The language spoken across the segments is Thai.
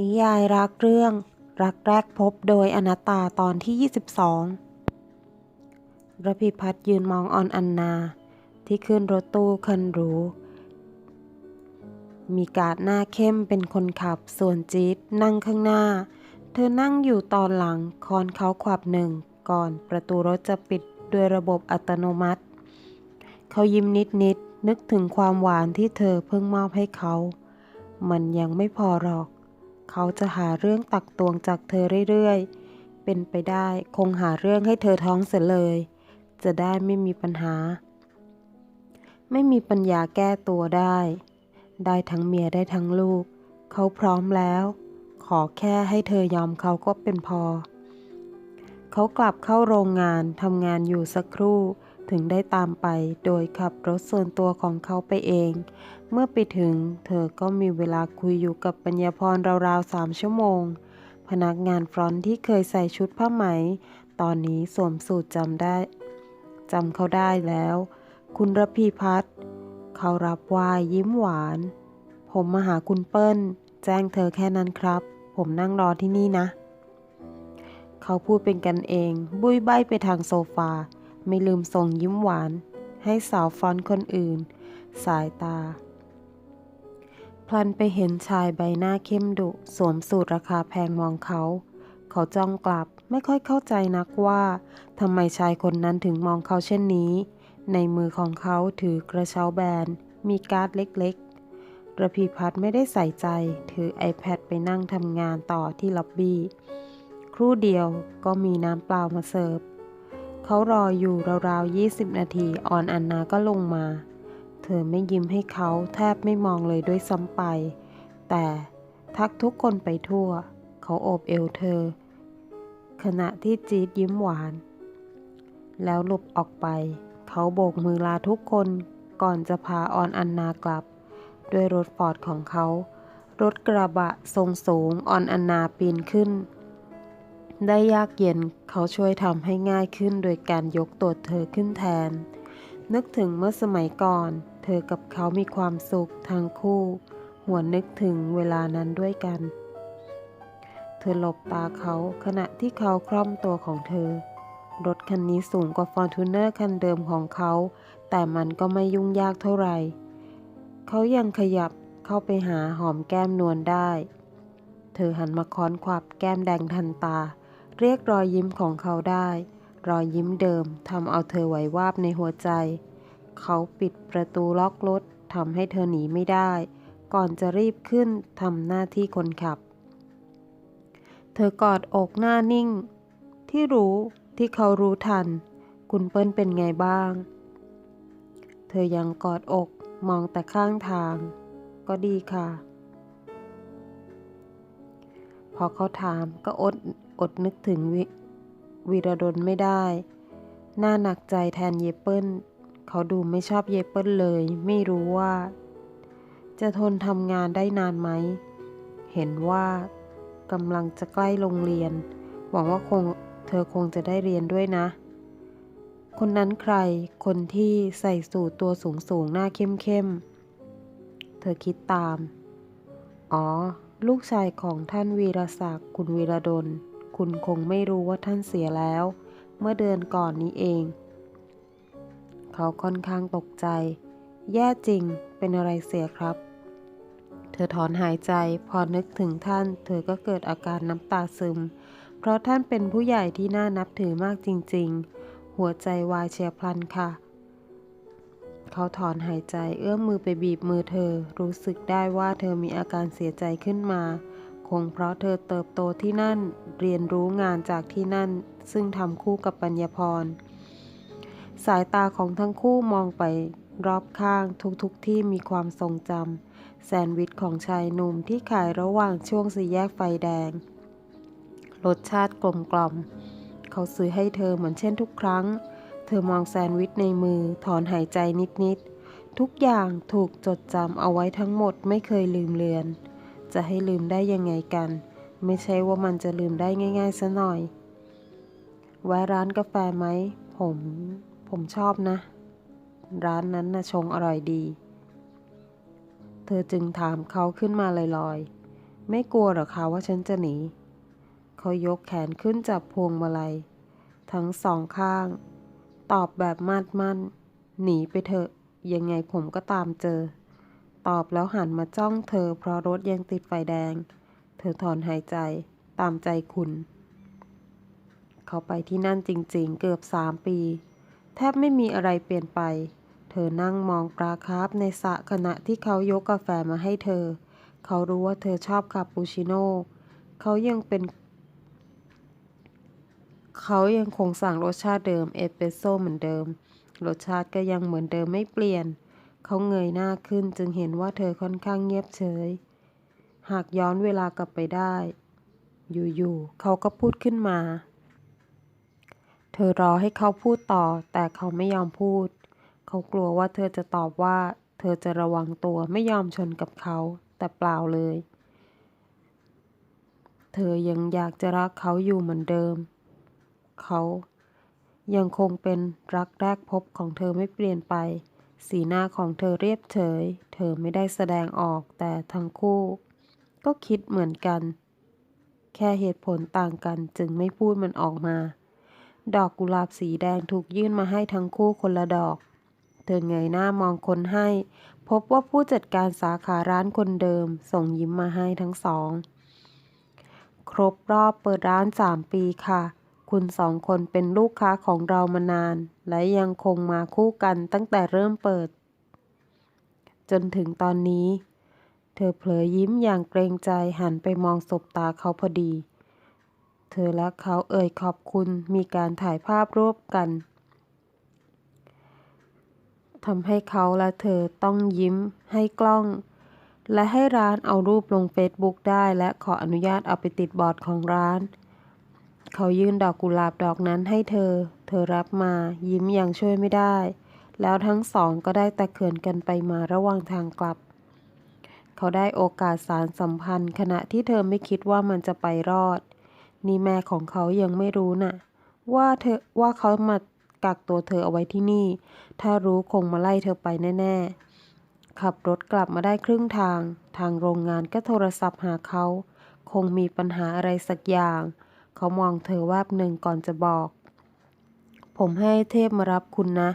นิยายรักเรื่อง รักแรกพบโดยอนัตตาตอนที่ 22ระพิพัฒน์ยืนมองออนอันนา ที่ขึ้นรถตู้คันหรู มีการดหน้าเข้มเป็นคนขับ ส่วนจี๊ดนั่งข้างหน้า เธอนั่งอยู่ตอนหลังคอนเขาขวับหนึ่ง ก่อนประตูรถจะปิดด้วยระบบอัตโนมัติ เขายิ้มนิดนิดนึกถึงความหวานที่เธอเพิ่งมอบให้เขา มันยังไม่พอหรอก เขาจะหาเรื่องตักตวงจากเธอเรื่อยๆ เป็นไปได้คงหาเรื่องให้เธอท้องเสียเลย จะได้ไม่มีปัญหา ไม่มีปัญญาแก้ตัวได้ ได้ทั้งเมียได้ทั้งลูก เขาพร้อมแล้ว ขอแค่ให้เธอยอมเขาก็เป็นพอ เขากลับเข้าโรงงานทำงานอยู่สักครู่ถึงได้ตามไปโดยขับรถส่วนตัวของเขาไปเอง เมื่อไปถึง เธอก็มีเวลาคุยอยู่กับปัญญาพรราวๆสามชั่วโมง พนักงานฟรอนที่เคยใส่ชุดผ้าไหม ตอนนี้สวมสูตรจำได้จำเขาได้แล้ว คุณระพีพัฒน์เขารับวายยิ้มหวาน ผมมาหาคุณเปิ้ล แจ้งเธอแค่นั้นครับ ผมนั่งรอที่นี่นะ เขาพูดเป็นกันเอง บุยใบไปทางโซฟา ไม่ลืมส่งยิ้มหวาน ให้สาวฟอนคนอื่น สายตา ลันไปเห็นชายใบหน้าเข้มดุสวมสูตรราคาแพงมองเขา เขาจ้องกลับไม่ค่อยเข้าใจนักว่าทำไมชายคนนั้นถึงมองเขาเช่นนี้ ในมือของเขาถือกระเช้าแบน มีการ์ดเล็กๆ ระพีพัฒไม่ได้ใส่ใจ ถือ iPad ไปนั่งทำงานต่อที่ล็อบบี้ ครู่เดียวก็มีน้ำเปล่ามาเสิร์ฟ เขารออยู่ราวๆ 20 นาที ออนอันนาก็ลงมา ธอไม่ยิ้มให้เขาแทบไม่มองเลยด้วยซ้ำไป แต่ทักทุกคนไปทั่ว เขาโอบเอวเธอ ขณะที่จีดยิ้มหวาน แล้วหลบออกไป เขาโบกมือลาทุกคนก่อนจะพาออนอันนากลับ ด้วยรถฟอร์ดของเขา รถกระบะทรงสูงออนอันนาปีนขึ้น ได้ยากเย็นเขาช่วยทำให้ง่ายขึ้นโดยการยกตัวเธอขึ้นแทนนึกถึงเมื่อสมัยก่อน เธอกับเขามีความสุขทั้งคู่ หวนนึกถึงเวลานั้นด้วยกัน เธอหลบตาเขาขณะที่เขาคล่อมตัวของเธอ รถคันนี้สูงกว่าฟอร์ทูเนอร์คันเดิมของเขา แต่มันก็ไม่ยุ่งยากเท่าไหร่ เขายังขยับเข้าไปหาหอมแก้มนวลได้ เธอหันมาค้อนขวับแก้มแดงทันตา เรียกรอยยิ้มของเขาได้ รอยยิ้มเดิมทำเอาเธอไหววาบในหัวใจ เขาปิดประตูล็อกรถทำให้เธอหนีไม่ได้ ก่อนจะรีบขึ้นทำหน้าที่คนขับ เธอกอดอกหน้านิ่ง ที่รู้ที่เขารู้ทัน คุณเปิ้ลเป็นไงบ้าง เธอยังกอดอกมองแต่ข้างทาง ก็ดีค่ะ พอเขาถามก็อดอดนึกถึงววีรดลไม่ได้ น่าหนักใจแทนเยเปิ้ล เขาดูไม่ชอบเยเปิลเลย ไม่รู้ว่า จะทนทำงานได้นานไหม เห็นว่ากำลังจะใกล้โรงเรียน หวังว่าคงเธอคงจะได้เรียนด้วยนะ คนนั้นใคร คนที่ใส่สูทตัวสูงสูงๆหน้าเข้มเข้มๆเธอคิดตาม อ๋อ ลูกชายของท่านวีรศักดิ์คุณวีรดล คุณคงไม่รู้ว่าท่านเสียแล้ว เมื่อเดือนก่อนนี้เอง เขาค่อนข้างตกใจ แย่จริงเป็นอะไรเสียครับ เธอถอนหายใจพอนึกถึงท่าน เธอก็เกิดอาการน้ำตาซึม เพราะท่านเป็นผู้ใหญ่ที่น่านับถือมากจริง ๆ หัวใจวายเฉียพลันค่ะ เขาถอนหายใจเอื้อมมือไปบีบมือเธอ รู้สึกได้ว่าเธอมีอาการเสียใจขึ้นมาคงเพราะเธอเติบโตที่นั่น เรียนรู้งานจากที่นั่น ซึ่งทำคู่กับปัญญพร สายตาของทั้งคู่มองไปรอบข้างทุกๆทที่มีความทรงจำแซนด์วิชของชายหนุ่มที่ขายระหว่างช่วงสี่แยกไฟแดง รสชาติกลมกล่อม เขาซื้อให้เธอเหมือนเช่นทุกครั้ง เธอมองแซนด์วิชในมือถอนหายใจนิดๆ ทุกอย่างถูกจดจำเอาไว้ทั้งหมดไม่เคยลืมเลือน จะให้ลืมได้ยังไงกัน ไม่ใช่ว่ามันจะลืมได้ง่ายๆซะหน่อยแวะร้านกาแฟไหมผม ผมชอบนะ ร้านนั้นนะชงอร่อยดี เธอจึงถามเขาขึ้นมาลอยๆ ไม่กลัวหรอคะว่าฉันจะหนี เขายกแขนขึ้นจับพวงมาลัย ทั้งสองข้าง ตอบแบบมาดมั่น หนีไปเถอะ ยังไงผมก็ตามเจอ ตอบแล้วหันมาจ้องเธอเพราะรถยังติดไฟแดง เธอถอนหายใจตามใจคุณ เขาไปที่นั่นจริงๆ เกือบสามปี แทบไม่มีอะไรเปลี่ยนไป เธอนั่งมองปลาคาร์ฟในสระขณะที่เขายกกาแฟมาให้เธอ เขารู้ว่าเธอชอบคาปูชิโน่ เขายังเป็น เขายังคงสั่งรสชาติเดิมเอสเปรสโซ่เหมือนเดิม รสชาติก็ยังเหมือนเดิมไม่เปลี่ยน เขาเงยหน้าขึ้นจึงเห็นว่าเธอค่อนข้างเงียบเฉย หากย้อนเวลากลับไปได้ อยู่ๆเขาก็พูดขึ้นมา เธอรอให้เขาพูดต่อ แต่เขาไม่ยอมพูด เขากลัวว่าเธอจะตอบว่า เธอจะระวังตัวไม่ยอมชนกับเขา แต่เปล่าเลย เธอยังอยากจะรักเขาอยู่เหมือนเดิม เขายังคงเป็นรักแรกพบของเธอไม่เปลี่ยนไป สีหน้าของเธอเรียบเฉย เธอไม่ได้แสดงออกแต่ทั้งคู่ ก็คิดเหมือนกัน แค่เหตุผลต่างกันจึงไม่พูดมันออกมา ดอกกุหลาบสีแดงถูกยื่นมาให้ทั้งคู่คนละดอก เธอเงยหน้ามองคนให้ พบว่าผู้จัดการสาขาร้านคนเดิม ส่งยิ้มมาให้ทั้งสอง ครบรอบเปิดร้านสามปีค่ะ คุณสองคนเป็นลูกค้าของเรามานาน และยังคงมาคู่กันตั้งแต่เริ่มเปิด จนถึงตอนนี้ เธอเผลอยิ้มอย่างเกรงใจหันไปมองสบตาเขาพอดี เธอและเขาเอ่ยขอบคุณมีการถ่ายภาพร่วมกันทำให้เขาและเธอต้องยิ้มให้กล้อง และให้ร้านเอารูปลงเฟซบุ๊กได้ และขออนุญาตเอาไปติดบอร์ดของร้าน เขายื่นดอกกุหลาบดอกนั้นให้เธอ เธอรับมายิ้มอย่างช่วยไม่ได้ แล้วทั้งสองก็ได้แต่เขินกันไปมาระหว่างทางกลับ เขาได้โอกาสสารสัมพันธ์ ขณะที่เธอไม่คิดว่ามันจะไปรอด นี่แม่ของเขายังไม่รู้น่ะ ว่าเธอว่าเขามากักตัวเธอเอาไว้ที่นี่ ถ้ารู้คงมาไล่เธอไปแน่ ๆ ขับรถกลับมาได้ครึ่งทาง ทางโรงงานก็โทรศัพท์หาเขา คงมีปัญหาอะไรสักอย่าง เขามองเธอแวบหนึ่งก่อนจะบอก ผมให้เทพมารับคุณนะ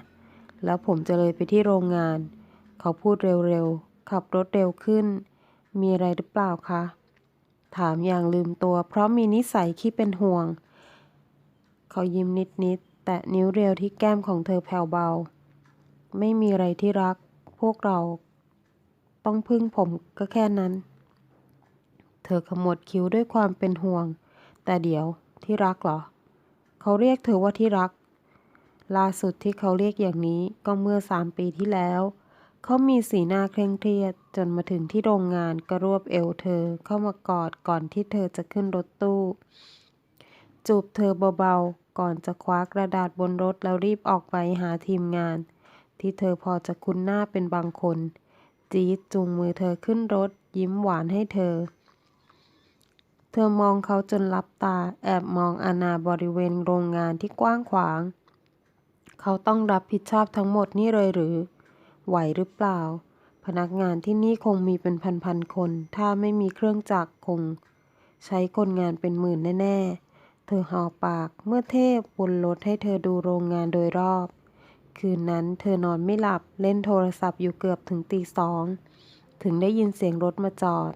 แล้วผมจะเลยไปที่โรงงาน เขาพูดเร็วๆ ขับรถเร็วขึ้น มีอะไรหรือเปล่าคะ ถามอย่างลืมตัว เพราะมีนิสัยขี้เป็นห่วง เขายิ้มนิดๆ แตะนิ้วเรียวที่แก้มของเธอแผ่วเบา ไม่มีอะไรที่รัก พวกเรา ต้องพึ่งผมก็แค่นั้น เธอขมวดคิ้วด้วยความเป็นห่วง แต่เดี๋ยวที่รักเหรอ เขาเรียกเธอว่าที่รัก ล่าสุดที่เขาเรียกอย่างนี้ก็เมื่อสามปีที่แล้ว เขามีสีหน้าเคร่งเครียด จนมาถึงที่โรงงานก็รวบเอวเธอเข้ามากอดก่อนที่เธอจะขึ้นรถตู้ จูบเธอเบาๆ ก่อนจะคว้ากระดาษบนรถแล้วรีบออกไปหาทีมงาน ที่เธอพอจะคุ้นหน้าเป็นบางคน จี๊ดจูงมือเธอขึ้นรถ ยิ้มหวานให้เธอ เธอมองเขาจนลับตาแอบมองอาณาบริเวณโรงงานที่กว้างขวาง เขาต้องรับผิดชอบทั้งหมดนี่เลยหรือ ไหวหรือเปล่า พนักงานที่นี่คงมีเป็นพันๆคน ถ้าไม่มีเครื่องจักรคง ใช้คนงานเป็นหมื่นแน่ๆ เธอหอปากเมื่อเทพบนรถให้เธอดูโรงงานโดยรอบ คืนนั้นเธอนอนไม่หลับเล่นโทรศัพท์อยู่เกือบถึงตีสอง ถึงได้ยินเสียงรถมาจอด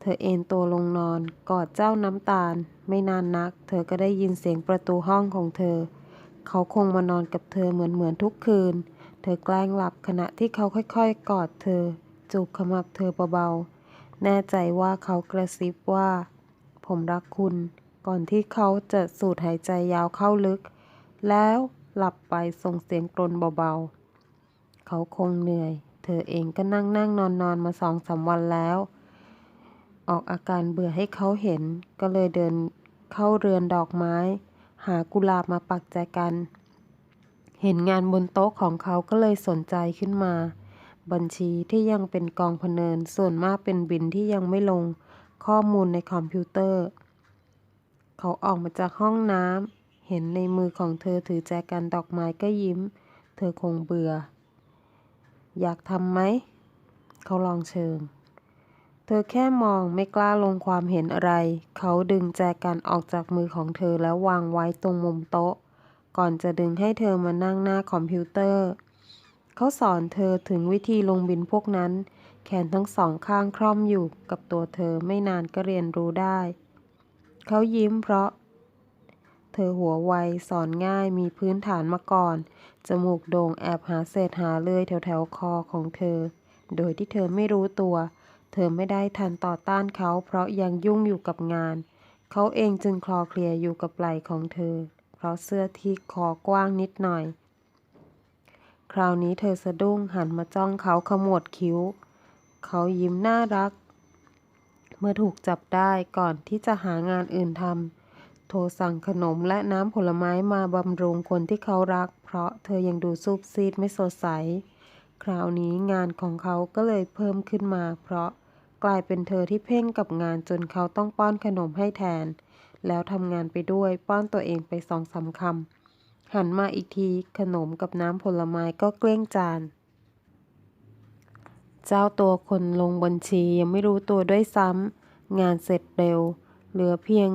เธอเอนตัวลงนอนกอดเจ้าน้ำตาล ไม่นานนัก เธอก็ได้ยินเสียงประตูห้องของเธอ เขาคงมานอนกับเธอเหมือนเหมือนทุกคืน ธอแกล้งหลับขณะที่เขาค่อยๆ กอดเธอ จูบขมับเธอเบาๆ แน่ใจว่าเขากระซิบว่า ผมรักคุณ ก่อนที่เขาจะสูดหายใจยาวเข้าลึก แล้วหลับไปส่งเสียงกรนเบาๆ เขาคงเหนื่อย เธอเองก็นั่งนั่งนอนนอนมาสองสามวันแล้ว ออกอาการเบื่อให้เขาเห็น ก็เลยเดินเข้าเรือนดอกไม้ หากุหลาบมาปักใจกัน เห็นงานบนโต๊ะของเขาก็เลยสนใจขึ้นมา บัญชีที่ยังเป็นกองพเนินส่วนมากเป็นบินที่ยังไม่ลงข้อมูลในคอมพิวเตอร์ เขาออกมาจากห้องน้ำเห็นในมือของเธอถือแจกันดอกไม้ก็ยิ้ม เธอคงเบื่อ อยากทำไหม เขาลองเชิง เธอแค่มองไม่กล้าลงความเห็นอะไร เขาดึงแจกันออกจากมือของเธอแล้ววางไว้ตรงมุมโต๊ะ ก่อนจะดึงให้เธอมานั่งหน้าคอมพิวเตอร์ เขาสอนเธอถึงวิธีลงบินพวกนั้น แขนทั้งสองข้างคล่อมอยู่กับตัวเธอไม่นานก็เรียนรู้ได้ เขายิ้มเพราะ เธอหัวไวสอนง่ายมีพื้นฐานมาก่อน จมูกโด่งแอบหาเศษหาเลื่อยแถวแถวๆคอของเธอ โดยที่เธอไม่รู้ตัว เธอไม่ได้ทันต่อต้านเขาเพราะยังยุ่งอยู่กับงานเขาเองจึงคลอเคลียอยู่กับไหล่ของเธอ เพราะเสื้อที่คอกว้างนิดหน่อย คราวนี้เธอสะดุ้งหันมาจ้องเขาขมวดคิ้ว เขายิ้มน่ารัก เมื่อถูกจับได้ก่อนที่จะหางานอื่นทำโทรสั่งขนมและน้ำผลไม้มาบำรุงคนที่เขารัก เพราะเธอยังดูซูบซีดไม่สดใส คราวนี้งานของเขาก็เลยเพิ่มขึ้นมา เพราะกลายเป็นเธอที่เพ่งกับงานจนเขาต้องป้อนขนมให้แทน แล้วทำงานไปด้วย ป้อนตัวเองไปสองสามคำ หันมาอีกที ขนมกับน้ำผลไม้ก็เกลี้ยงจาน เจ้าตัวคนลงบัญชียังไม่รู้ตัวด้วยซ้ำ งานเสร็จเร็ว เหลือเพียง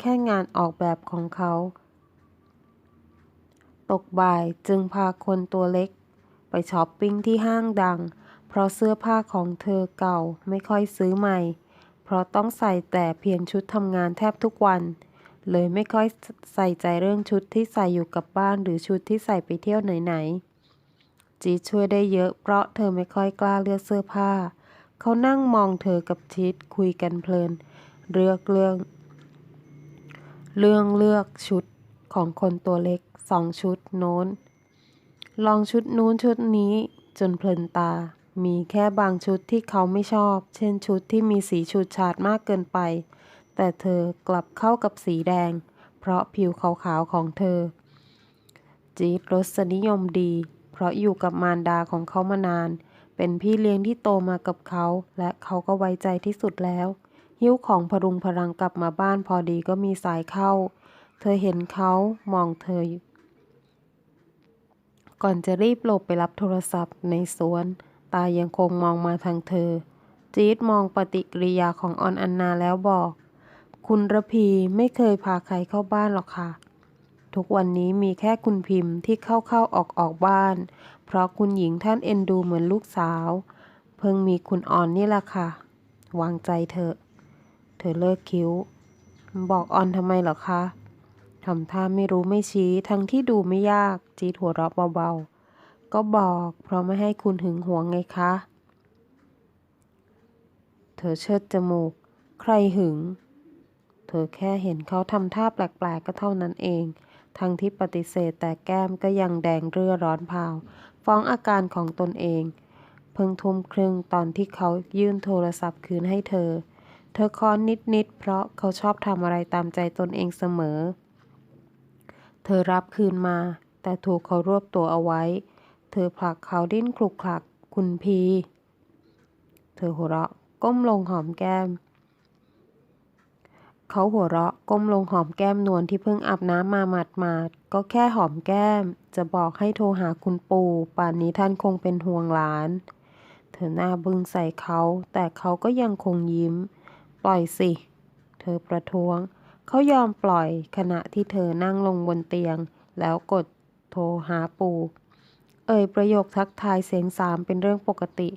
แค่งานออกแบบของเขา ตกบ่ายจึงพาคนตัวเล็ก ไปช้อปปิ้งที่ห้างดัง เพราะเสื้อผ้าของเธอเก่าไม่ค่อยซื้อใหม่ ราะต้องใส่แต่เพียงชุดทำงานแทบทุกวัน เลยไม่ค่อยใส่ใจเรื่องชุดที่ใส่อยู่กับบ้านหรือชุดที่ใส่ไปเที่ยวไหนๆจีช่วยได้เยอะเพราะเธอไม่ค่อยกล้าเลือกเสื้อผ้า เขานั่งมองเธอกับชีดคุยกันเพลิน เลือกเรื่อง เรื่องเลือกชุดของคนตัวเล็กสองชุดโน้น ลองชุดนู้นชุดนี้จนเพลินตา มีแค่บางชุดที่เขาไม่ชอบ เช่นชุดที่มีสีฉูดฉาดมากเกินไป แต่เธอกลับเข้ากับสีแดง เพราะผิวขาวๆของเธอ จี๊ดรสนิยมดี เพราะอยู่กับมารดาของเขามานาน เป็นพี่เลี้ยงที่โตมากับเขา และเขาก็ไว้ใจที่สุดแล้ว หิ้วของพรุงพรังกลับมาบ้านพอดีก็มีสายเข้า เธอเห็นเขามองเธอ ก่อนจะรีบหลบไปรับโทรศัพท์ในสวน ตายังคงมองมาทางเธอ จี๊ดมองปฏิกิริยาของออนอันนาแล้วบอก คุณระพีไม่เคยพาใครเข้าบ้านหรอกค่ะ ทุกวันนี้มีแค่คุณพิมพ์ที่เข้าเข้าออกออกบ้าน เพราะคุณหญิงท่านเอ็นดูเหมือนลูกสาว เพิ่งมีคุณออนนี่แหละค่ะ วางใจเถอะ เธอเลิกคิ้ว บอกออนทำไมหรอคะทำท่าไม่รู้ไม่ชี้ทั้งที่ดูไม่ยาก จีดหัวเราะเบาๆ ก็บอก เพราะไม่ให้คุณหึงหวงไงคะ เธอเชิดจมูก ใครหึง เธอแค่เห็นเขาทำท่าแปลกๆก็เท่านั้นเอง ทั้งที่ปฏิเสธแต่แก้มก็ยังแดงเรือร้อนเผาฟ้องอาการของตนเอง เพิ่งทุ่มครึ่งตอนที่เขายื่นโทรศัพท์คืนให้เธอ เธอค้อนนิดๆเพราะเขาชอบทำอะไรตามใจตนเองเสมอ เธอรับคืนมาแต่ถูกเขารวบตัวเอาไว้ เธอผลักเขาดิ้นคลุกคลัก คุณพี เธอหัวเราะก้มลงหอมแก้ม เขาหัวเราะก้มลงหอมแก้มนวลที่เพิ่งอาบน้ำมาหมาดมาดก็แค่หอมแก้ม จะบอกให้โทรหาคุณปู่ป่านนี้ท่านคงเป็นห่วงหลาน เธอหน้าบึ้งใส่เขา แต่เขาก็ยังคงยิ้ม ปล่อยสิ เธอประท้วง เขายอมปล่อยขณะที่เธอนั่งลงบนเตียง แล้วกดโทรหาปู่ เอ่ยประโยคทักทายเสียงสามเป็นเรื่องปกติ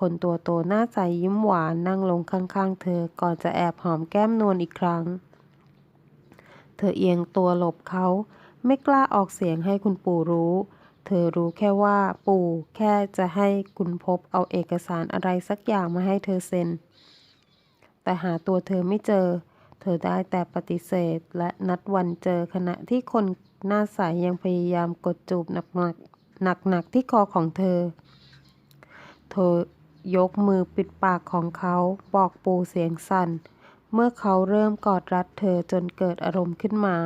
คนตัวโตหน้าใสยิ้มหวานนั่งลงข้างๆ เธอก่อนจะแอบหอมแก้มนวลอีกครั้ง เธอเอียงตัวหลบเขาไม่กล้าออกเสียงให้คุณปู่รู้ เธอรู้แค่ว่าปู่แค่จะให้คุณพบเอาเอกสารอะไรสักอย่างมาให้เธอเซ็น แต่หาตัวเธอไม่เจอ เธอได้แต่ปฏิเสธและนัดวันเจอขณะที่คนหน้าใสยังพยายามกดจูบหนักๆ หนักๆที่คอของเธอ เธอยกมือปิดปากของเขาบอกปูเสียงสั่น เมื่อเขาเริ่มกอดรัดเธอจนเกิดอารมณ์ขึ้นมา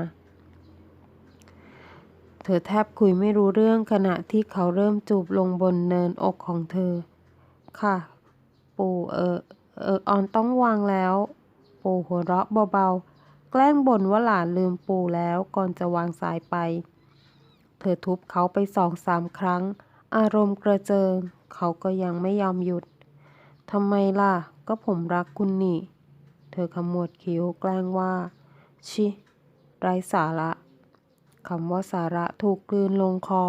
เธอแทบคุยไม่รู้เรื่องขณะที่เขาเริ่มจูบลงบนเนินอกของเธอ ค่ะ ปู่เออเออออนต้องวางแล้ว ปู่หัวเราะเบาๆ แกล้งบ่นว่าหลานลืมปู่แล้วก่อนจะวางสายไป เธอทุบเขาไปสองสามครั้ง อารมณ์กระเจิง เขาก็ยังไม่ยอมหยุดทำไมล่ะ ก็ผมรักคุณนี่ เธอขมวดคิ้วแกล้งว่า ชิไร้สาระคำว่าสาระถูกกลืนลงคอ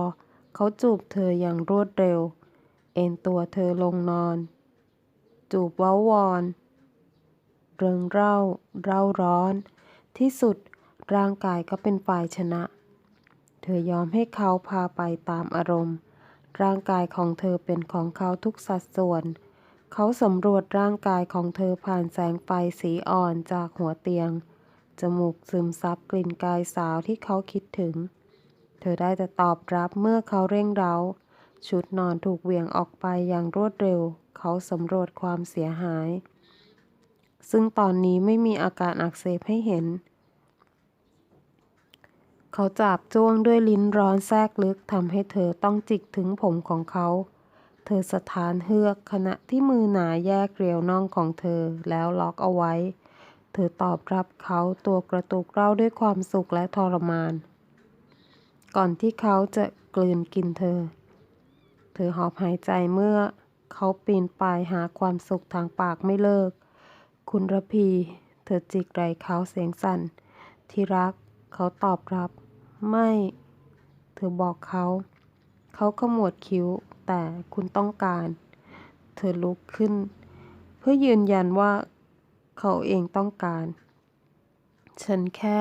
เขาจูบเธออย่างรวดเร็ว เอ็นตัวเธอลงนอน จูบเว้าวอน เริงเร่า เร่าร้อน ที่สุดร่างกายก็เป็นฝ่ายชนะ เธอยอมให้เขาพาไปตามอารมณ์ ร่างกายของเธอเป็นของเขาทุกสัดส่วน เขาสำรวจร่างกายของเธอผ่านแสงไฟสีอ่อนจากหัวเตียง จมูกซึมซับกลิ่นกายสาวที่เขาคิดถึง เธอได้แต่ตอบรับเมื่อเขาเร่งเร้า ชุดนอนถูกเหวี่ยงออกไปอย่างรวดเร็ว เขาสำรวจความเสียหาย ซึ่งตอนนี้ไม่มีอาการอักเสบให้เห็นเเขาจับจ้วงด้วยลิ้นร้อนแทรกลึกทำให้เธอต้องจิกถึงผมของเขา เธอสถานเฮือกขณะที่มือหนาแยกเรียวน่องของเธอแล้วล็อกเอาไว้ เธอตอบรับเขาตัวกระตุกเร่าด้วยความสุขและทรมาน ก่อนที่เขาจะกลืนกินเธอ เธอหอบหายใจเมื่อเขาปีนป่ายหาความสุขทางปากไม่เลิก คุณระพี เธอจิกไหล่เขาเสียงสั่นที่รัก เขาตอบรับ ไม่ เธอบอกเขา เขาขมวดคิ้ว แต่คุณต้องการ เธอลุกขึ้น เพื่อยืนยันว่าเขาเองต้องการ ฉันแค่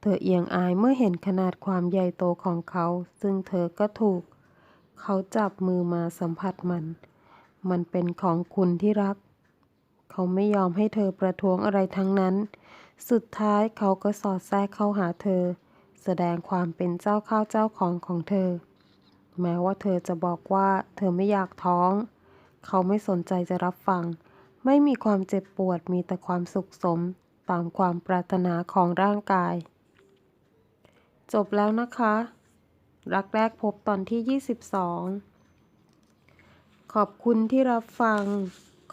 เธอเอียงอายเมื่อเห็นขนาดความใหญ่โตของเขา ซึ่งเธอก็ถูก เขาจับมือมาสัมผัสมัน มันเป็นของคุณที่รัก เขาไม่ยอมให้เธอประท้วงอะไรทั้งนั้น สุดท้ายเขาก็สอดแทรกเข้าหาเธอ แสดงความเป็นเจ้าข้าวเจ้าของของเธอ แม้ว่าเธอจะบอกว่าเธอไม่อยากท้อง เขาไม่สนใจจะรับฟัง ไม่มีความเจ็บปวดมีแต่ความสุขสมตามความปรารถนาของร่างกาย จบแล้วนะคะ รักแรกพบตอนที่ 22 ขอบคุณที่รับฟัง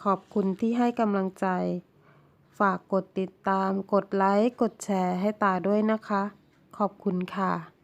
ขอบคุณที่ให้กำลังใจ ฝากกดติดตาม กดไลค์ กดแชร์ให้ตาด้วยนะคะ ขอบคุณค่ะ